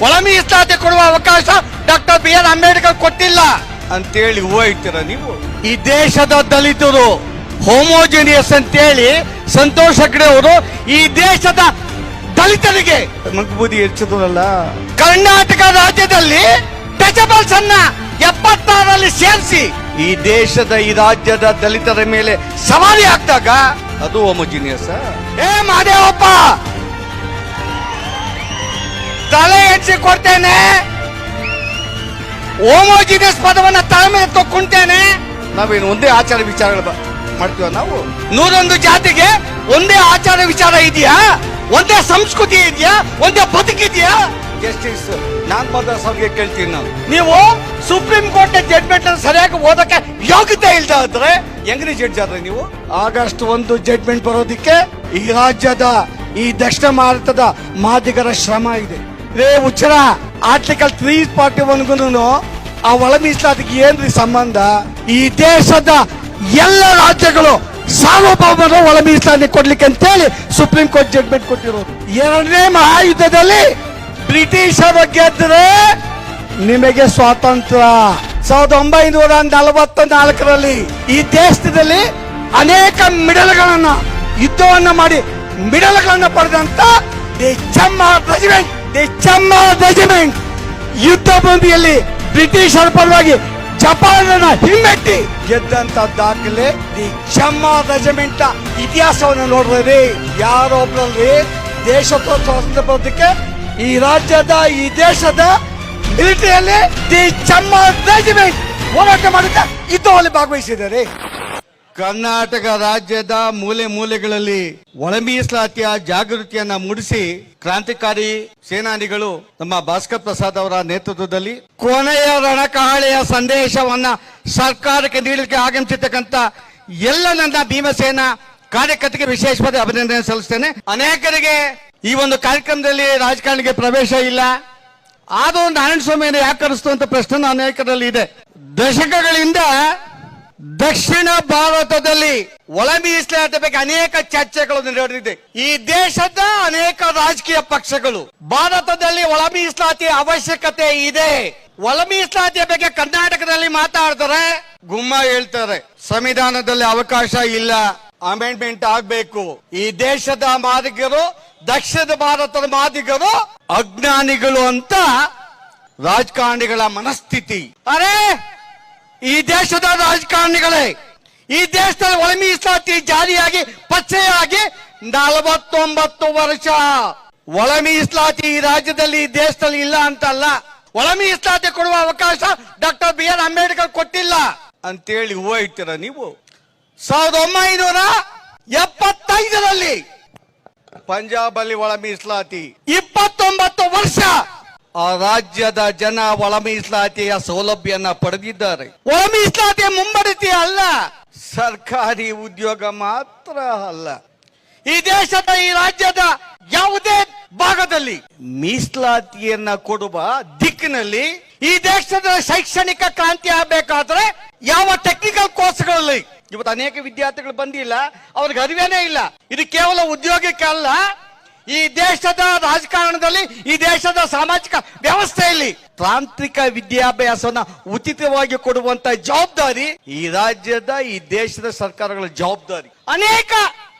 ಒಳ ಮೀಸಲಾತಿ ಕೊಡುವ ಅವಕಾಶ ಡಾಕ್ಟರ್ ಬಿ ಆರ್ ಅಂಬೇಡ್ಕರ್ ಕೊಟ್ಟಿಲ್ಲ. ಅಂತೇಳಿ ಹೋಗ್ತೀರ ನೀವು? ಈ ದೇಶದ ದಲಿತರು ಹೋಮೋಜಿನಿಯಸ್ ಅಂತೇಳಿ ಸಂತೋಷ ಹೆಗ್ಡೆ ಅವರು ಈ ದೇಶದ ದಲಿತರಿಗೆ ಮಗ್ಬೂದಿ ಹೆಚ್ಚಿದ್ರಲ್ಲ ಕರ್ನಾಟಕ ರಾಜ್ಯದಲ್ಲಿ ಟಚಬಲ್ಸ್ ಅನ್ನ ಎಪ್ಪತ್ತಾರಲ್ಲಿ ಸೇರಿಸಿ ಈ ದೇಶದ ಈ ರಾಜ್ಯದ ದಲಿತರ ಮೇಲೆ ಸವಾರಿ ಹಾಕ್ದಾಗ ಅದು ಹೋಮೋಜಿನಿಯಸ್ ಏ ಮಾದೇವಪ್ಪ! ತಲೆ ಹೆಚ್ಚಿ ಕೊಡ್ತೇನೆ. ಹೋಮೋಜಿನಿಯಸ್ ಪದವನ್ನ ತಲೆ ಮೇಲೆ ತಕ್ಕೊಂತೇನೆ ನಾವೇನು ಒಂದೇ ಆಚಾರ ವಿಚಾರಗಳು ಮಾಡ್ತೀವ ನಾವು? ನೂರೊಂದು ಜಾತಿಗೆ ಒಂದೇ ಆಚಾರ ವಿಚಾರ ಇದೆಯಾ? ಒಂದೇ ಸಂಸ್ಕೃತಿ ಇದೆಯಾ? ಒಂದೇ ಬದುಕಿದೆಯಾ ಜಸ್ಟಿಸ್ ನಾನ್ ಮದ್ರಾಸ್ ಅವ್ರಿಗೆ ಕೇಳ್ತೀನಿ ನಾನು. ನೀವು ಸುಪ್ರೀಂ ಕೋರ್ಟ್ ಜಡ್ಮೆಂಟ್ ಸರಿಯಾಗಿ ಓದಕ್ಕೆ ಯೋಗ್ಯತೆ ಇಲ್ದ ಆದ್ರೆ ಹೆಂಗ್ರಿ ಜಡ್ಜ್ ಆದ್ರೆ ನೀವು? ಆಗಸ್ಟ್ ಒಂದು ಜಡ್ಮೆಂಟ್ ಬರೋದಿಕ್ಕೆ ಈ ರಾಜ್ಯದ, ಈ ದಕ್ಷಿಣ ಭಾರತದ ಮಾದಿಗರ ಶ್ರಮ ಇದೆ. ರೇ ಉಚ್ಚರ ಆರ್ಟಿಕಲ್ ತ್ರೀ ಫಾರ್ಟಿ ಗುನು ಆ ಒಳ ಮೀಸಲಾತಿಗೆ ಏನ್ರಿ ಸಂಬಂಧ? ಈ ದೇಶದ ಎಲ್ಲ ರಾಜ್ಯಗಳು ಸಾರ್ವಭೌಮರು ಒಳ ಮೀಸಲಾತಿ ಕೊಡ್ಲಿಕ್ಕೆ ಅಂತೇಳಿ ಸುಪ್ರೀಂ ಕೋರ್ಟ್ ಜಡ್ಮೆಂಟ್ ಕೊಟ್ಟಿರೋದು. ಎರಡನೇ ಮಹಾಯುದ್ಧದಲ್ಲಿ ಬ್ರಿಟಿಷರು ಗೆದ್ದರೆ ನಿಮಗೆ ಸ್ವಾತಂತ್ರ್ಯ. ಸಾವಿರದ ಒಂಬೈನೂರ ನಲವತ್ತ ನಾಲ್ಕರಲ್ಲಿ ಈ ದೇಶದಲ್ಲಿ ಅನೇಕ ಮಿಡಲ್ಗಳನ್ನ, ಯುದ್ಧವನ್ನ ಮಾಡಿ ಮಿಡಲ್ಗಳನ್ನ ಪಡೆದಂತ ದಿ ಚಮ್ಮ ದಿ ಚಮ್ಮ ರೆಜಿಮೆಂಟ್ ಯುದ್ಧ ಬಂದಿಯಲ್ಲಿ ಬ್ರಿಟಿಷರ ಪರವಾಗಿ ಜಪಾನನ್ನ ಹಿಮ್ಮೆಟ್ಟಿ ಗೆದ್ದಂತ ದಾಖಲೆ ದಿ ಚಮ್ಮ ರೆಜಿಮೆಂಟ್ ಇತಿಹಾಸವನ್ನು ನೋಡ್ರಿ. ಯಾರೊಬ್ಬರಲ್ಲಿ ದೇಶದ ಬರೋದಕ್ಕೆ ಈ ರಾಜ್ಯದ, ಈ ದೇಶದ ಮಿಲಿಟರಿಯಲ್ಲಿ ದಿ ಚಮ್ಮ ರೆಜಿಮೆಂಟ್ ಹೋರಾಟ ಮಾಡುತ್ತಾ ಯುದ್ಧದಲ್ಲಿ ಭಾಗವಹಿಸಿದ್ದಾರೆ. ಕರ್ನಾಟಕ ರಾಜ್ಯದ ಮೂಲೆ ಮೂಲೆಗಳಲ್ಲಿ ಒಳ ಮೀಸಲಾತಿಯ ಜಾಗೃತಿಯನ್ನ ಮೂಡಿಸಿ ಕ್ರಾಂತಿಕಾರಿ ಸೇನಾನಿಗಳು ನಮ್ಮ ಭಾಸ್ಕರ್ ಪ್ರಸಾದ್ ಅವರ ನೇತೃತ್ವದಲ್ಲಿ ಕೊನೆಯ ರಣಕಹಳೆಯ ಸಂದೇಶವನ್ನ ಸರ್ಕಾರಕ್ಕೆ ನೀಡಲಿಕ್ಕೆ ಆಗಮಿಸಿರ್ತಕ್ಕಂಥ ಎಲ್ಲ ನನ್ನ ಭೀಮಸೇನ ಕಾರ್ಯಕರ್ತರಿಗೆ ವಿಶೇಷವಾಗಿ ಅಭಿನಂದನೆ ಸಲ್ಲಿಸ್ತೇನೆ. ಅನೇಕರಿಗೆ ಈ ಒಂದು ಕಾರ್ಯಕ್ರಮದಲ್ಲಿ ರಾಜಕಾರಣಿಗೆ ಪ್ರವೇಶ ಇಲ್ಲ. ಆದರೂ ನಾರಾಯಣ ಸ್ವಾಮಿಯನ್ನು ಯಾಕೆ ಕರೆಸ್ತು ಅಂತ ಪ್ರಶ್ನೆ ಅನೇಕರಲ್ಲಿ ಇದೆ. ದಶಕಗಳಿಂದ ದಕ್ಷಿಣ ಭಾರತದಲ್ಲಿ ಒಳ ಮೀಸಲಾತಿ ಬಗ್ಗೆ ಅನೇಕ ಚರ್ಚೆಗಳು ನಡೆದಿದೆ. ಈ ದೇಶದ ಅನೇಕ ರಾಜಕೀಯ ಪಕ್ಷಗಳು, ಭಾರತದಲ್ಲಿ ಒಳ ಮೀಸಲಾತಿ ಅವಶ್ಯಕತೆ ಇದೆ. ಒಳ ಮೀಸಲಾತಿಯ ಬಗ್ಗೆ ಕರ್ನಾಟಕದಲ್ಲಿ ಮಾತಾಡ್ತಾರೆ ಗುಮ್ಮ ಹೇಳ್ತಾರೆ. ಸಂವಿಧಾನದಲ್ಲಿ ಅವಕಾಶ ಇಲ್ಲ ಅಮೆಂಡ್ಮೆಂಟ್ ಆಗ್ಬೇಕು. ಈ ದೇಶದ ಮಾದಿಗರು, ದಕ್ಷಿಣ ಭಾರತದ ಮಾದಿಗರು ಅಜ್ಞಾನಿಗಳು ಅಂತ ರಾಜಕಾರಣಿಗಳ ಮನಸ್ಥಿತಿ. ಅರೆ! ಈ ದೇಶದ ರಾಜಕಾರಣಿಗಳೇ ಈ ದೇಶದಲ್ಲಿ ಒಳ ಮೀಸಲಾತಿ ಜಾರಿಯಾಗಿ ಪಚ್ಚೆಯಾಗಿ ನಲವತ್ತೊಂಬತ್ತು ವರ್ಷ. ಒಳ ಮೀಸಲಾತಿ ಈ ರಾಜ್ಯದಲ್ಲಿ ಈ ದೇಶದಲ್ಲಿ ಇಲ್ಲ ಅಂತಲ್ಲ. ಒಳ ಮೀಸಲಾತಿ ಕೊಡುವ ಅವಕಾಶ ಡಾಕ್ಟರ್ ಬಿ ಆರ್ ಅಂಬೇಡ್ಕರ್ ಕೊಟ್ಟಿಲ್ಲ. ಅಂತೇಳಿ ಹೋಯ್ತೀರ ನೀವು? ಸಾವಿರದ ಒಂಬೈನೂರ ಎಪ್ಪತ್ತೈದರಲ್ಲಿ ಪಂಜಾಬ್ ಅಲ್ಲಿ ಒಳ ಮೀಸಲಾತಿ ಇಪ್ಪತ್ತೊಂಬತ್ತು ವರ್ಷ ಆ ರಾಜ್ಯದ ಜನ ಒಳ ಮೀಸಲಾತಿಯ ಸೌಲಭ್ಯನ ಪಡೆದಿದ್ದಾರೆ. ಒಳ ಮೀಸಲಾತಿಯ ಮುಂಬಡಿತಿ ಅಲ್ಲ. ಸರ್ಕಾರಿ ಉದ್ಯೋಗ ಮಾತ್ರ ಅಲ್ಲ. ಈ ದೇಶದ ಈ ರಾಜ್ಯದ ಯಾವುದೇ ಭಾಗದಲ್ಲಿ ಮೀಸಲಾತಿಯನ್ನ ಕೊಡುವ ದಿಕ್ಕಿನಲ್ಲಿ ಈ ದೇಶದ ಶೈಕ್ಷಣಿಕ ಕ್ರಾಂತಿ ಆಗಬೇಕಾದ್ರೆ ಯಾವ ಟೆಕ್ನಿಕಲ್ ಕೋರ್ಸ್ಗಳಲ್ಲಿ ಇವತ್ತು ಅನೇಕ ವಿದ್ಯಾರ್ಥಿಗಳು ಬಂದಿಲ್ಲ ಅವ್ರಿಗೆ ಅರಿವೇನೇ ಇಲ್ಲ. ಇದು ಕೇವಲ ಉದ್ಯೋಗಕ್ಕೆ ಅಲ್ಲ ಈ ದೇಶದ ರಾಜಕಾರಣದಲ್ಲಿ, ಈ ದೇಶದ ಸಾಮಾಜಿಕ ವ್ಯವಸ್ಥೆಯಲ್ಲಿ ತಾಂತ್ರಿಕ ವಿದ್ಯಾಭ್ಯಾಸವನ್ನ ಉಚಿತವಾಗಿ ಕೊಡುವಂತ ಜವಾಬ್ದಾರಿ ಈ ರಾಜ್ಯದ, ಈ ದೇಶದ ಸರ್ಕಾರಗಳ ಜವಾಬ್ದಾರಿ. ಅನೇಕ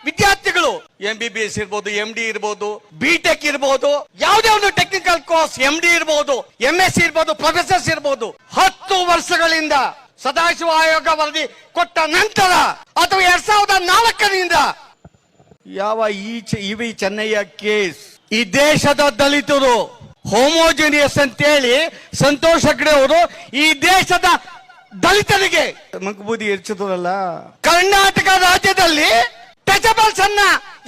ವಿದ್ಯಾರ್ಥಿಗಳು ಎಂ ಬಿ ಬಿ ಎಸ್ ಇರ್ಬೋದು ಎಂ ಡಿ ಇರ್ಬೋದು ಬಿ ಟೆಕ್ ಇರ್ಬೋದು, ಯಾವುದೇ ಒಂದು ಟೆಕ್ನಿಕಲ್ ಕೋರ್ಸ್ ಎಂ ಡಿ ಇರ್ಬೋದು ಎಂ ಎಸ್ ಇರ್ಬೋದು ಪ್ರೊಫೆಸರ್ಸ್ ಇರ್ಬೋದು, ಹತ್ತು ವರ್ಷಗಳಿಂದ ಸದಾಶಿವ ಆಯೋಗ ವರದಿ ಕೊಟ್ಟ ನಂತರ, ಅಥವಾ ಎರಡ್ ಸಾವಿರದ ನಾಲ್ಕರಿಂದ ಯಾವ ಈ ಚ- ಇವಿ ಚೆನ್ನಯ್ಯ ಕೇಸ್? ಈ ದೇಶದ ದಲಿತರು ಹೋಮೋಜಿನಿಯಸ್ ಅಂತೇಳಿ ಸಂತೋಷ್ ಹೆಗ್ಡೆ ಅವರು ಈ ದೇಶದ ದಲಿತರಿಗೆ. ಮಗ್ಬೂದಿ ಹೆಚ್ಚಿದ್ರಲ್ಲ ಕರ್ನಾಟಕ ರಾಜ್ಯದಲ್ಲಿ ಟಚಬಲ್ಸ್ ಅನ್ನ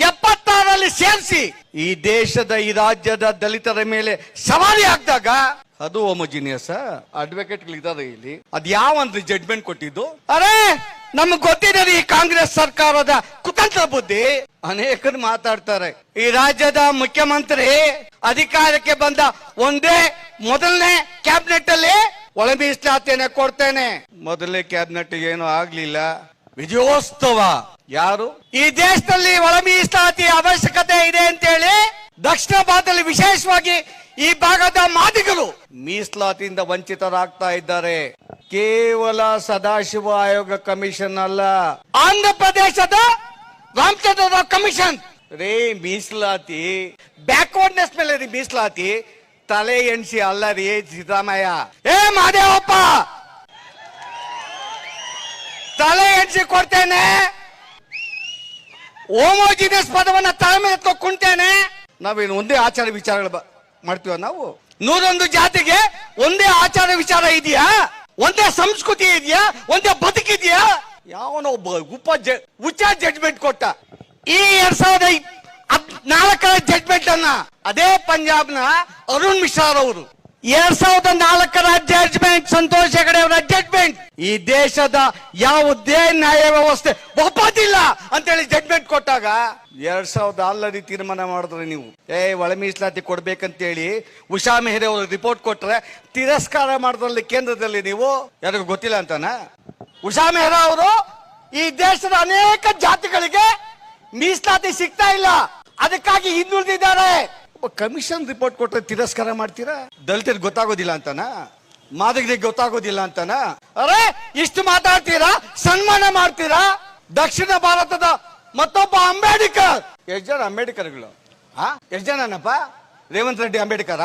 ಎಪ್ಪತ್ತಾರಲ್ಲಿ ಸೇರಿಸಿ ಈ ದೇಶದ ಈ ರಾಜ್ಯದ ದಲಿತರ ಮೇಲೆ ಸವಾರಿ ಹಾಕಿದಾಗ ಅದು ಹೋಮೋಜಿನಿಯಸ್ ಅಡ್ವೊಕೇಟ್ ಇದ್ದಾರೆ ಇಲ್ಲಿ? ಅದ್ ಒಂದು ಜಡ್ಮೆಂಟ್ ಕೊಟ್ಟಿದ್ದು? ಅರೆ! ನಮಗ್ ಗೊತ್ತಿದೆ ಈ ಕಾಂಗ್ರೆಸ್ ಸರ್ಕಾರದ ಕುತಂತ್ರ ಬುದ್ಧಿ. ಅನೇಕರು ಮಾತಾಡ್ತಾರೆ. ಈ ರಾಜ್ಯದ ಮುಖ್ಯಮಂತ್ರಿ ಅಧಿಕಾರಕ್ಕೆ ಬಂದ ಒಂದೇ ಮೊದಲನೇ ಕ್ಯಾಬಿನೆಟ್ ಅಲ್ಲಿ ಒಳ ಮೀಸಲಾತಿಯನ್ನ ಕೊಡ್ತೇನೆ. ಮೊದಲನೇ ಕ್ಯಾಬಿನೆಟ್ ಏನು ಆಗ್ಲಿಲ್ಲ. ವಿಜಯೋತ್ಸವ. ಯಾರು? ಈ ದೇಶದಲ್ಲಿ ಒಳ ಮೀಸಲಾತಿ ಅವಶ್ಯಕತೆ ಇದೆ ಅಂತ ಹೇಳಿ ದಕ್ಷಿಣ ಭಾರತದಲ್ಲಿ ವಿಶೇಷವಾಗಿ ಈ ಭಾಗದ ಮಾದಿಗರು ಮೀಸಲಾತಿಯಿಂದ ವಂಚಿತರಾಗ್ತಾ ಇದ್ದಾರೆ. ಕೇವಲ ಸದಾಶಿವ ಆಯೋಗ ಕಮಿಷನ್ ಅಲ್ಲ. ಆಂಧ್ರ ಪ್ರದೇಶದ ರಾಮಚಂದ್ರ ಕಮಿಷನ್. ರೇ ಮೀಸಲಾತಿ ಬ್ಯಾಕ್ವರ್ಡ್ನೆಸ್ ಮೇಲೆ ರೀ ಮೀಸಲಾತಿ ತಲೆ ಎಣಿಸಿ ಅಲ್ಲ ರೀ ಸಿದ್ದರಾಮಯ್ಯ. ಏ ಮಾದೇವಪ್ಪ! ತಲೆ ಎಣಿಸಿ ಕೊಡ್ತೇನೆ. ಹೋಮೋಜಿನಿಯಸ್ ಪದವನ್ನ ತಲೆ ಮೇಲೆ ಕುಂತೇನೆ ನಾವೇನು ಒಂದೇ ಆಚಾರ ವಿಚಾರಗಳು ಮಾಡ್ತೀವ ನಾವು? ನೂರೊಂದು ಜಾತಿಗೆ ಒಂದೇ ಆಚಾರ ವಿಚಾರ ಇದೆಯಾ? ಒಂದೇ ಸಂಸ್ಕೃತಿ ಇದೆಯಾ? ಒಂದೇ ಬದುಕಿದೆಯಾ ಯಾವನೋ ಒಬ್ಬ ಉಪ ಜ ಉಚ್ಚ ಜಡ್ಜ್ಮೆಂಟ್ ಕೊಟ್ಟ. ಈ ಎರಡ್ ಸಾವಿರದ ನಾಲ್ಕರ ಜಡ್ಜ್ಮೆಂಟ್ ಅನ್ನ ಅದೇ ಪಂಜಾಬ್ನ ಅರುಣ್ ಮಿಶ್ರಾ ಅವರು ಎರಡ್ ಸಾವಿರದ ನಾಲ್ಕರ ಜಡ್ಜ್ಮೆಂಟ್ ಸಂತೋಷ್ ಹೆಗಡೆ ಅವರ ಜಡ್ಜ್ಮೆಂಟ್ ಈ ದೇಶದ ಯಾವುದೇ ನ್ಯಾಯ ವ್ಯವಸ್ಥೆ ಒಪ್ಪೋದಿಲ್ಲ ಅಂತೇಳಿ ಜಡ್ಜ್ಮೆಂಟ್ ಕೊಟ್ಟಾಗ ಎರಡ್ ಸಾವಿರದ ಆಲ್ರೆಡಿ ತೀರ್ಮಾನ ಮಾಡಿದ್ರೆ ನೀವು. ಏ, ಒಳ ಮೀಸಲಾತಿ ಕೊಡ್ಬೇಕಂತೇಳಿ ಉಷಾ ಮೆಹ್ರೆ ಅವರು ರಿಪೋರ್ಟ್ ಕೊಟ್ರೆ ತಿರಸ್ಕಾರ ಮಾಡಿದ್ರಲ್ಲಿ ಕೇಂದ್ರದಲ್ಲಿ ನೀವು? ಯಾರಿಗೂ ಗೊತ್ತಿಲ್ಲ ಅಂತಾನ? ಉಷಾ ಮೆಹರ ಅವರು ಈ ದೇಶದ ಅನೇಕ ಜಾತಿಗಳಿಗೆ ಮೀಸಲಾತಿ ಸಿಗ್ತಾ ಇಲ್ಲ. ಅದಕ್ಕಾಗಿ ಹಿಂದುಳಿದಿದ್ದಾರೆ. ಕಮಿಷನ್ ರಿಪೋರ್ಟ್ ಕೊಟ್ಟರೆ ತಿರಸ್ಕಾರ ಮಾಡ್ತೀರಾ? ದಲಿತರಿಗೆ ಗೊತ್ತಾಗೋದಿಲ್ಲ ಅಂತನಾ? ಮಾದಕರಿಗೆ ಗೊತ್ತಾಗೋದಿಲ್ಲ ಅಂತನಾ? ಅರೆ, ಇಷ್ಟು ಮಾತಾಡ್ತೀರಾ? ಸನ್ಮಾನ ಮಾಡ್ತೀರಾ? ದಕ್ಷಿಣ ಭಾರತದ ಮತ್ತೊಬ್ಬ ಅಂಬೇಡ್ಕರ್. ಎಷ್ಟು ಜನ ಅಂಬೇಡ್ಕರ್ಗಳು? ಹಾ ಎಷ್ಟು ಜನನಪ್ಪ? ರೇವಂತ್ ರೆಡ್ಡಿ ಅಂಬೇಡ್ಕರ?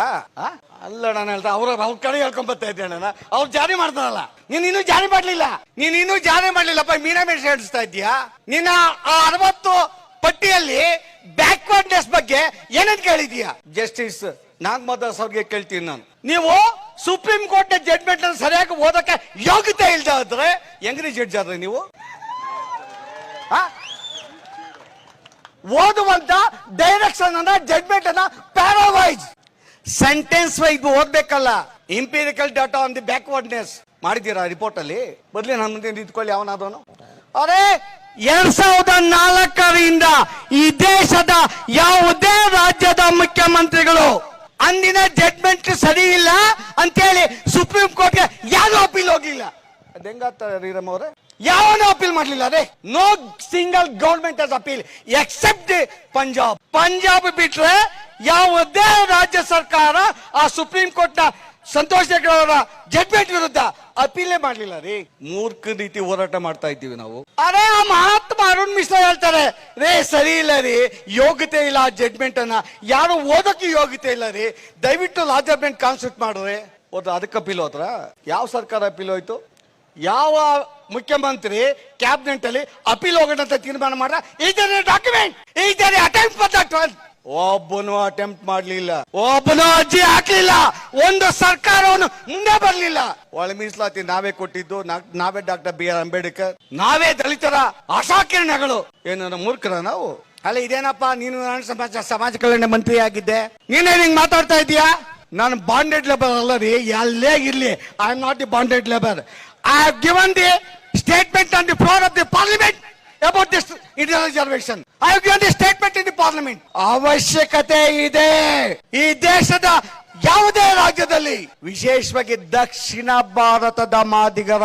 ಅಲ್ಲ ನಾನು ಹೇಳ್ತಾ ಅವ್ರ ಅವ್ರ ಕಡೆ ಹೇಳ್ಕೊಂಡ್ ಬರ್ತಾ ಇದ್ದೆ ಅಣ್ಣ ಅವ್ರು ಜಾರಿ ಮಾಡ್ತಾರಲ್ಲ. ನೀನ್ ಇನ್ನೂ ಜಾರಿ ಮಾಡ್ಲಿಲ್ಲ. ನೀನ್ ಇನ್ನೂ ಜಾರಿ ಮಾಡ್ಲಿಲ್ಲಪ್ಪ ಮೀನಾ ಮೀನಾಮೇಶ ಹೇಳಿಸ್ತಾ ಇದ್ದೀಯಾ? ನಿನ್ನ ಆ ಅರವತ್ತು ಪಟ್ಟಿಯಲ್ಲಿ ಬ್ಯಾಕ್ವರ್ಡ್ನೆಸ್ ಬಗ್ಗೆ ಏನಂತ ಕೇಳಿದೀಯಾ ಜಸ್ಟಿಸ್ ನಾಗಮದಾಸ್ ಅವ್ರಿಗೆ ಕೇಳ್ತೀನಿ ನಾನು. ನೀವು ಸುಪ್ರೀಂ ಕೋರ್ಟ್ ಜಡ್ಜ್ಮೆಂಟ್ ಸರಿಯಾಗಿ ಓದಕ್ಕೆ ಯೋಗ್ಯತೆ ಇಲ್ದಾದ್ರೆ ಹೆಂಗ್ರಿ ಜಡ್ಜ್ ಆದ್ರೆ ನೀವು? ಓದುವಂತ ಡೈರೆಕ್ಷನ್ ಅನ್ನ ಜಡ್ಮೆಂಟ್ ಅನ್ನ parawise sentence wise ಓದ್ಬೇಕಲ್ಲ. Empirical data on the backwardness ಮಾಡಿದ್ದೀರಾ ರಿಪೋರ್ಟ್ ಅಲ್ಲಿ? ಬದ್ಲಿ ನನ್ನ ಮುಂದೆ ನಿಂತ್ಕೊಳ್ಳಿ ಅವನಾದವನು ಅರೆ, ಎರಡ್ ಸಾವಿರದ ನಾಲ್ಕರಿಂದ ಈ ದೇಶದ ಯಾವುದೇ ರಾಜ್ಯದ ಮುಖ್ಯಮಂತ್ರಿಗಳು ಅಂದಿನ ಜಡ್ಮೆಂಟ್ ಸರಿ ಇಲ್ಲ ಅಂತೇಳಿ ಸುಪ್ರೀಂ ಕೋರ್ಟ್ಗೆ ಯಾರು ಅಪೀಲ್ ಹೋಗ್ಲಿಲ್ಲ. ಅದೆಂಗಾತ ರೀರಮ್ ಅವರೇ? ಯಾವನು ಅಪೀಲ್ ಮಾಡಲಿಲ್ಲ ಅದೇ. No single government has appeal except Punjab Punjab ಬಿಟ್ರೆ ಯಾವುದೇ ರಾಜ್ಯ ಸರ್ಕಾರ ಆ ಸುಪ್ರೀಂ ಕೋರ್ಟ್ನ ಸಂತೋಷ್ ಅವರ ಜಡ್ಮೆಂಟ್ ವಿರುದ್ಧ ಅಪೀಲೇ ಮಾಡ್ಲಿಲ್ಲ ರೀ. ಮೂರ್ಖ ರೀತಿ ಹೋರಾಟ ಮಾಡ್ತಾ ಇದ್ದೀವಿ ನಾವು. ಅರೆ ಆ ಮಹಾತ್ಮ ಅರುಣ್ ಮಿಶ್ರಾ ಹೇಳ್ತಾರೆ ರೇ ಸರಿ ಇಲ್ಲ ರೀ ಯೋಗ್ಯತೆ ಇಲ್ಲ ಆ ಜಡ್ಮೆಂಟ್ ಅನ್ನ. ಯಾರು ಓದಕ್ಕೆ ಯೋಗ್ಯತೆ ಇಲ್ಲ ರೀ ದಯವಿಟ್ಟು ಲಾ ಜಡ್ಮೆಂಟ್ ಕಾನ್ಸ್ಟಿಟ್ಯೂಟ್ ಮಾಡ್ರಿ ಹೋದ್ರೆ ಅದಕ್ಕೆ ಅಪೀಲ್ ಹೋದ್ರ? ಯಾವ ಸರ್ಕಾರ ಅಪೀಲ್ ಹೋಯ್ತು? ಯಾವ ಮುಖ್ಯಮಂತ್ರಿ ಕ್ಯಾಬಿನೆಟ್ ಅಲ್ಲಿ ಅಪೀಲ್ ಹೋಗೋಣ ಅಂತ ತೀರ್ಮಾನ ಮಾಡ್ರ? ಈ ಡಾಕ್ಯುಮೆಂಟ್ ಈ ಅಟೆಂಪ್ಟ್ ಫಾರ್ ಒಬ್ಬನು ಅಟೆಂಪ್ಟ್ ಮಾಡಲಿಲ್ಲ. ಒಬ್ಬನು ಅರ್ಜಿ ಹಾಕ್ಲಿಲ್ಲ. ಒಂದು ಸರ್ಕಾರವನ್ನು ಮುಂದೆ ಬರಲಿಲ್ಲ. ಒಳ ಮೀಸಲಾತಿ ನಾವೇ ಕೊಟ್ಟಿದ್ದು. ನಾವೇ ಡಾಕ್ಟರ್ ಬಿ ಆರ್ ಅಂಬೇಡ್ಕರ್. ನಾವೇ ದಲಿತರ ಆಶಾಕಿರಣಗಳು. ಏನು ಮೂರ್ಖರ ನಾವು? ಅಲ್ಲ ಇದೇನಪ್ಪ ನೀನು ನಾನು ಸಮಾಜ ಸಮಾಜ ಕಲ್ಯಾಣ ಮಂತ್ರಿ ಆಗಿದ್ದೆ ನೀನೇ ಹಿಂಗ್ ಮಾತಾಡ್ತಾ ಇದೀಯಾ ನಾನು ಬಾಂಡೆಡ್ ಲೇಬರ್ ಅಲ್ಲ ರೀ. ಎಲ್ಲೇ ಇರ್ಲಿ. I am not the bonded labour I have given the statement on the floor of the parliament about this Indian reservation I given the statement in the parliament ಅವಶ್ಯಕತೆ ಇದೆ. ಈ ದೇಶದ ಯಾವುದೇ ರಾಜ್ಯದಲ್ಲಿ ವಿಶೇಷವಾಗಿ ದಕ್ಷಿಣ ಭಾರತದ ಮಾದಿಗರ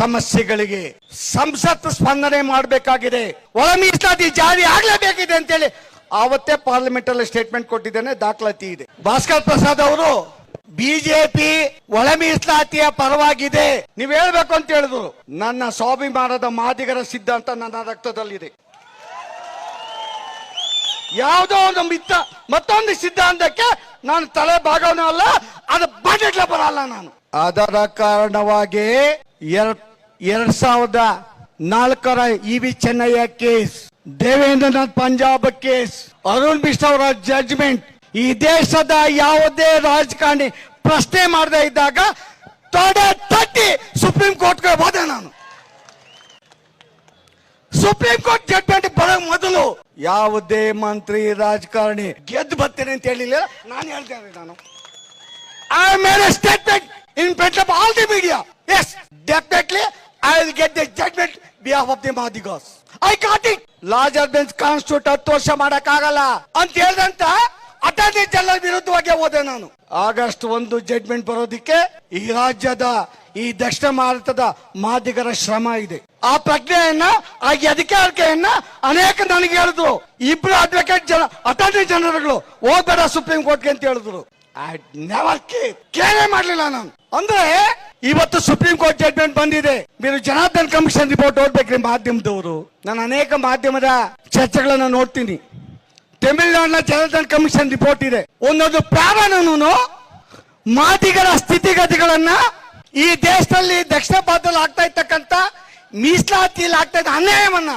ಸಮಸ್ಯೆಗಳಿಗೆ ಸಂಸತ್ತು ಸ್ಪಂದನೆ ಮಾಡಬೇಕಾಗಿದೆ. ಒಳ ಮೀಸಲಾತಿ ಜಾರಿ ಆಗ್ಲೇಬೇಕಿದೆ ಅಂತೇಳಿ ಆವತ್ತೇ ಪಾರ್ಲಿಮೆಂಟ್ ಅಲ್ಲಿ ಸ್ಟೇಟ್ಮೆಂಟ್ ಕೊಟ್ಟಿದ್ದೇನೆ ದಾಖಲಾತಿ ಇದೆ. ಭಾಸ್ಕರ್ ಪ್ರಸಾದ್ ಅವರು ಬಿಜೆಪಿ ಒಳ ಮೀಸಲಾತಿಯ ಪರವಾಗಿದೆ. ನೀವ್ ಹೇಳ್ಬೇಕು ಅಂತ ಹೇಳಿದ್ರು. ನನ್ನ ಸ್ವಾಭಿಮಾನದ ಮಾದಿಗರ ಸಿದ್ಧಾಂತ ನನ್ನ ರಕ್ತದಲ್ಲಿದೆ. ಯಾವುದೋ ಒಂದು ಮಿತ್ತ ಮತ್ತೊಂದು ಸಿದ್ಧಾಂತಕ್ಕೆ ನಾನು ತಲೆ ಭಾಗವೂ ಅಲ್ಲ ಅದು ಬಜೆಟ್ಲ ಬರಲ್ಲ ನಾನು. ಅದರ ಕಾರಣವಾಗಿ ಎರಡ್ ಎರಡ್ ಸಾವಿರದ ನಾಲ್ಕರ E V Chennaiah case Devendranath Punjab case Arun Mishra ಅವರ ಜಡ್ಜ್ಮೆಂಟ್ ಈ ದೇಶದ ಯಾವುದೇ ರಾಜಕಾರಣಿ ಪ್ರಶ್ನೆ ಮಾಡದೆ ಇದ್ದಾಗ ತೊಡೆ ತಟ್ಟಿ ಸುಪ್ರೀಂ ಕೋರ್ಟ್ಗೆ ಹೋದೆ ನಾನು. ಸುಪ್ರೀಂ ಕೋರ್ಟ್ ಜಡ್ಮೆಂಟ್ ಬರೋ ಮೊದಲು ಯಾವುದೇ ಮಂತ್ರಿ, ರಾಜಕಾರಣಿ ಗೆದ್ದು ಬರ್ತೇನೆ ಅಂತ ಹೇಳಿಲ್ಲ. ನಾನು ಹೇಳ್ತೇನೆ ನಾನು. I made a statement in front of all the media as definitely I will get the judgement behalf of the Madigas I got it larger bench constitute ಹತ್ತು ವರ್ಷ ಮಾಡಕ್ಕಾಗಲ್ಲ. ಅಂತ ಹೇಳ್ದಂತ ಅಟಾರ್ನಿ ಜನರಲ್ ವಿರುದ್ಧವಾಗಿ ಹೋದೆ ನಾನು. ಆಗಸ್ಟ್ ಒಂದು ಜಡ್ಮೆಂಟ್ ಬರೋದಿಕ್ಕೆ ಈ ರಾಜ್ಯದ ಈ ದಕ್ಷಿಣ ಭಾರತದ ಮಾದಿಗರ ಶ್ರಮ ಇದೆ. ಆ ಪ್ರಜ್ಞೆಯನ್ನ ಆ ಅಧಿಕಾರಿಕೆಯನ್ನ ಅನೇಕ ನನಗೆ ಹೇಳಿದ್ರು. ಇಬ್ರು ಅಡ್ವೊಕೇಟ್ ಜನ ಅಟಾರ್ನಿ ಜನರಲ್ಗಳು ಹೋಗ್ಬೇಡ ಸುಪ್ರೀಂ ಕೋರ್ಟ್ಗೆ ಅಂತ ಹೇಳಿದ್ರು. ಕೇರೇ ಮಾಡ್ಲಿಲ್ಲ ನಾನು. ಅಂದ್ರೆ ಇವತ್ತು ಸುಪ್ರೀಂ ಕೋರ್ಟ್ ಜಡ್ಮೆಂಟ್ ಬಂದಿದೆ. మీరు ಜನಾರ್ದನ್ ಕಮಿಷನ್ ರಿಪೋರ್ಟ್ ಓದ್ಬೇಕ್ರಿ ಮಾಧ್ಯಮದವರು. ನಾನು ಅನೇಕ ಮಾಧ್ಯಮದ ಚರ್ಚೆಗಳನ್ನ ನೋಡ್ತೀನಿ. ತಮಿಳುನಾಡಿನ ಜಲಧನ್ ಕಮಿಷನ್ ರಿಪೋರ್ಟ್ ಇದೆ. ಒಂದೊಂದು ಪ್ರಾಣನೂ ಮಾದಿಗರ ಸ್ಥಿತಿಗತಿಗಳನ್ನ ಈ ದೇಶದಲ್ಲಿ ದಕ್ಷಿಣ ಭಾರತದಲ್ಲಿ ಆಗ್ತಾ ಇರ್ತಕ್ಕಂಥ ಮೀಸಲಾತಿಯಲ್ಲಿ ಆಗ್ತಾ ಇದ್ದ ಅನ್ಯಾಯವನ್ನ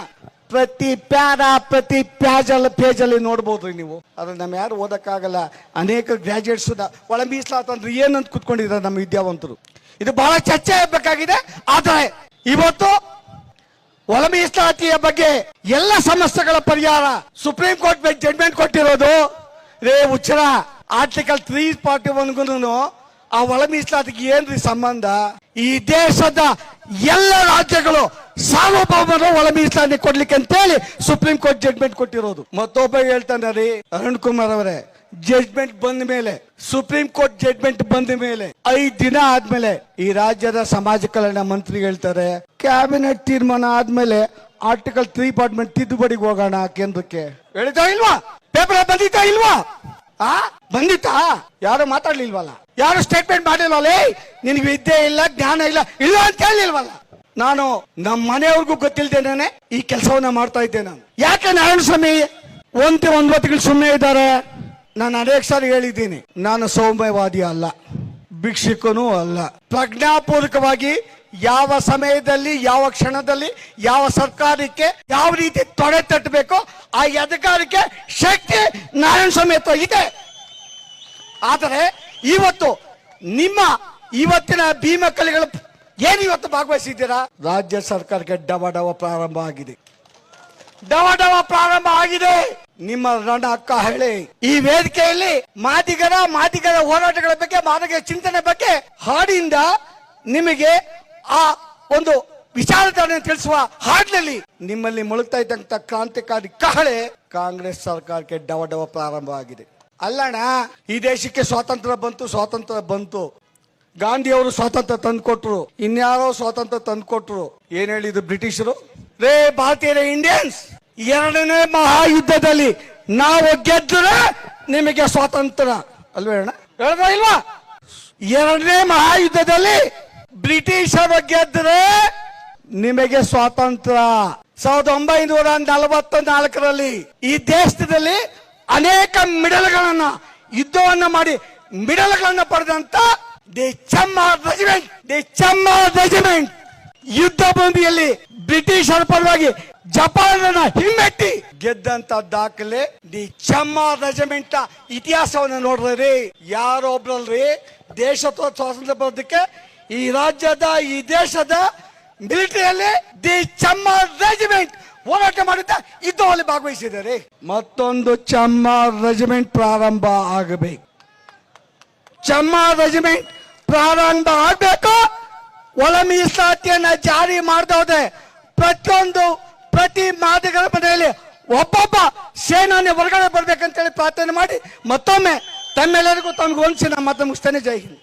ಪ್ರತಿ ಪ್ಯಾರ, ಪ್ರತಿ ಪ್ಯಾಜಲ್ ಪೇಜಲ್ಲಿ ನೋಡ್ಬೋದು ನೀವು. ಅದ್ರ ನಮ್ಮ ಯಾರು ಓದಕ್ಕಾಗಲ್ಲ. ಅನೇಕ ಗ್ರಾಜುಯೇಟ್ಸ್ ಒಳ ಮೀಸಲಾತ ಅಂದ್ರೆ ಏನಂತ ಕುತ್ಕೊಂಡಿದ್ದಾರೆ ನಮ್ಮ ವಿದ್ಯಾವಂತರು. ಇದು ಬಹಳ ಚರ್ಚೆ ಆಗಬೇಕಾಗಿದೆ. ಆದರೆ ಇವತ್ತು ಒಳ ಮೀಸಲಾತಿಯ ಬಗ್ಗೆ ಎಲ್ಲ ಸಮಸ್ಯೆಗಳ ಪರಿಹಾರ ಸುಪ್ರೀಂ ಕೋರ್ಟ್ ಜಡ್ಮೆಂಟ್ ಕೊಟ್ಟಿರೋದು. ರೇ ಉಚ್ಚರ ಆರ್ಟಿಕಲ್ ತ್ರೀ ಫಾರ್ಟಿ ಒನ್ಗೂ ಆ ಒಳ ಮೀಸಲಾತಿಗೆ ಏನ್ರಿ ಸಂಬಂಧ? ಈ ದೇಶದ ಎಲ್ಲ ರಾಜ್ಯಗಳು ಸಾರ್ವಭೌಮರು ಒಳ ಮೀಸಲಾತಿ ಕೊಡ್ಲಿಕ್ಕೆ ಅಂತೇಳಿ ಸುಪ್ರೀಂ ಕೋರ್ಟ್ ಜಡ್ಮೆಂಟ್ ಕೊಟ್ಟಿರೋದು. ಮತ್ತೊಬ್ಬ ಹೇಳ್ತಾನೆ ರೀ, ಅರುಣ್ ಕುಮಾರ್ ಅವರೇ ಜಡ್ಮೆಂಟ್ ಬಂದ ಮೇಲೆ ಸುಪ್ರೀಂ ಕೋರ್ಟ್ ಜಡ್ಜ್ಮೆಂಟ್ ಬಂದ ಮೇಲೆ, ಐದ್ ದಿನ ಆದ್ಮೇಲೆ ಈ ರಾಜ್ಯದ ಸಮಾಜ ಕಲ್ಯಾಣ ಮಂತ್ರಿ ಹೇಳ್ತಾರೆ ಕ್ಯಾಬಿನೆಟ್ ತೀರ್ಮಾನ ಆದ್ಮೇಲೆ ಆರ್ಟಿಕಲ್ ತ್ರೀ ಪಾರ್ಟ್ಮೆಂಟ್ ತಿದ್ದುಪಡಿಗೆ ಹೋಗೋಣ ಕೇಂದ್ರಕ್ಕೆ. ಹೇಳಿತಾ ಇಲ್ವಾ? ಪೇಪರ್ ಬಂದಿತಾ ಇಲ್ವಾ? ಆ? ಬಂದಿತಾ ಯಾರು ಮಾತಾಡ್ಲಿಲ್ವಲ್ಲ? ಯಾರು ಸ್ಟೇಟ್ಮೆಂಟ್ ಮಾಡಿಲ್ವಲ್ಲ? ಲೇ, ನಿನಗೆ ವಿದ್ಯೆ ಇಲ್ಲ, ಜ್ಞಾನ ಇಲ್ಲ ಇಲ್ಲ ಅಂತ ಹೇಳಿಲ್ವಲ್ಲ ನಾನು ನಮ್ಮ ಮನೆಯವ್ರಿಗೂ ಗೊತ್ತಿಲ್ದೇನೆ ಈ ಕೆಲಸವನ್ನ ಮಾಡ್ತಾ ಇದ್ದೆ ನಾನು. ಯಾಕೆ ನಾರಾಯಣ ಸ್ವಾಮಿ ಒಂದ್ ಹೊತ್ತಿಗೆ ಸುಮ್ಮನೆ ಇದ್ದಾರೆ. ನಾನು ಅನೇಕ ಸಾರಿ ಹೇಳಿದ್ದೀನಿ, ನಾನು ಸೌಮ್ಯವಾದಿ ಅಲ್ಲ, ಭಿಕ್ಷುಕನೂ ಅಲ್ಲ. ಪ್ರಜ್ಞಾಪೂರ್ವಕವಾಗಿ ಯಾವ ಸಮಯದಲ್ಲಿ, ಯಾವ ಕ್ಷಣದಲ್ಲಿ, ಯಾವ ಸರ್ಕಾರಕ್ಕೆ ಯಾವ ರೀತಿ ತೊಡೆ ತಟ್ಟಬೇಕು ಆ ಅಧಿಕಾರಕ್ಕೆ ಶಕ್ತಿ ನಾರಾಯಣ ಸಮೇತ ಇದೆ. ಆದರೆ ಇವತ್ತು ನಿಮ್ಮ ಇವತ್ತಿನ ಭೀಮ ಕಲೆಗಳು ಏನು ಇವತ್ತು ಭಾಗವಹಿಸಿದ್ದೀರಾ? ರಾಜ್ಯ ಸರ್ಕಾರಕ್ಕೆ ಡವ ಡವ ಪ್ರಾರಂಭ ಆಗಿದೆ. ಡವ ಡವ ಪ್ರಾರಂಭ ಆಗಿದೆ. ನಿಮ್ಮ ನನ್ನ ಅಕ್ಕ ಹೇಳಿ ಈ ವೇದಿಕೆಯಲ್ಲಿ ಮಾದಿಗರ ಮಾದಿಗರ ಹೋರಾಟಗಳ ಬಗ್ಗೆ, ಮಾದಿಗರ ಚಿಂತನೆ ಬಗ್ಗೆ ಹಾಡಿಂದ ನಿಮಗೆ ಆ ಒಂದು ವಿಚಾರಧಾರೆ ತಿಳಿಸುವ ಹಾಡಿನಲ್ಲಿ ನಿಮ್ಮಲ್ಲಿ ಮುಳುಗ್ತಾ ಇದ್ದಂತ ಕ್ರಾಂತಿಕಾರಿ ಕಹಳೆ ಕಾಂಗ್ರೆಸ್ ಸರ್ಕಾರಕ್ಕೆ ಡವ ಡವ ಪ್ರಾರಂಭವಾಗಿದೆ ಅಲ್ಲಣ್ಣ, ಈ ದೇಶಕ್ಕೆ ಸ್ವಾತಂತ್ರ್ಯ ಬಂತು ಸ್ವಾತಂತ್ರ್ಯ ಬಂತು. ಗಾಂಧಿಯವರು ಸ್ವಾತಂತ್ರ್ಯ ತಂದುಕೊಟ್ರು. ಇನ್ಯಾರೋ ಸ್ವಾತಂತ್ರ್ಯ ತಂದುಕೊಟ್ರು. ಏನ್ ಹೇಳಿದ್ರು ಬ್ರಿಟಿಷರು? ರೇ ಭಾರತೀಯರೇ ಇಂಡಿಯನ್ಸ್ ಎರಡನೇ ಮಹಾಯುದ್ಧದಲ್ಲಿ ನಾವು ಗೆದ್ದರೆ ನಿಮಗೆ ಸ್ವಾತಂತ್ರ್ಯ. ಅಲ್ವೇ ಅಣ್ಣ? ಹೇಳ್ದ ಎರಡನೇ ಮಹಾಯುದ್ಧದಲ್ಲಿ ಬ್ರಿಟಿಷರು ಗೆದ್ದರೆ ನಿಮಗೆ ಸ್ವಾತಂತ್ರ್ಯ. ಸಾವಿರದ ಒಂಬೈನೂರ ನಲವತ್ತ ನಾಲ್ಕರಲ್ಲಿ ಈ ದೇಶದಲ್ಲಿ ಅನೇಕ ಮಿಡಲ್ಗಳನ್ನ, ಯುದ್ಧವನ್ನ ಮಾಡಿ ಮಿಡಲ್ಗಳನ್ನ ಪಡೆದಂತ ದಿ ಚಮ್ಮ ರೆಜಿಮೆಂಟ್, ದಿ ಚಮ್ಮ ರೆಜಿಮೆಂಟ್. ಯುದ್ಧ ಭೂಮಿಯಲ್ಲಿ ಬ್ರಿಟಿಷರ ಪರವಾಗಿ ಜಪಾನನ್ನ ಹಿಮ್ಮೆಟ್ಟಿ. ಗೆದ್ದಂತ ದಾಖಲೆ, ದಿ ಚಮ್ಮ ರೆಜಿಮೆಂಟ್ ಇತಿಹಾಸವನ್ನು ನೋಡ್ರಿ. ಯಾರೊಬ್ರಲ್ರಿ ದೇಶ ಸ್ವಾತಂತ್ರ್ಯ ಬರೋದಕ್ಕೆ ಈ ರಾಜ್ಯದ, ಈ ದೇಶದ ಮಿಲಿಟರಿಯಲ್ಲಿ ದಿ ಚಮ್ಮ ರೆಜಿಮೆಂಟ್ ಹೋರಾಟ ಮಾಡಿದ್ದ ಯುದ್ಧದಲ್ಲಿ ಭಾಗವಹಿಸಿದ್ದಾರೆ. ಮತ್ತೊಂದು ಚಮ್ಮ ರೆಜಿಮೆಂಟ್ ಪ್ರಾರಂಭ ಆಗಬೇಕು. ಚಮ್ಮ ರೆಜಿಮೆಂಟ್ ಪ್ರಾರಂಭ ಆಗಬೇಕು. ಒಳ ಮೀಸಲಾತಿಯನ್ನ ಜಾರಿ ಮಾಡ್ತಾ ಹೋದೆ ಪ್ರತಿಯೊಂದು ಪ್ರತಿ ಮಾದಿಗರ ಮನೆಯಲ್ಲಿ ಒಬ್ಬೊಬ್ಬ ಸೇನಾನಿ ಹೊರಗಡೆ ಬರ್ಬೇಕಂತೇಳಿ ಪ್ರಾರ್ಥನೆ ಮಾಡಿ ಮತ್ತೊಮ್ಮೆ ತಮ್ಮೆಲ್ಲರಿಗೂ ತಮ್ಗೆ ಹೊಂದಿಸಿ ನಮ್ಮ ಮತ್ತೆ ಮುಗಿಸ್ತೇನೆ. ಜೈ ಹಿಂದ್.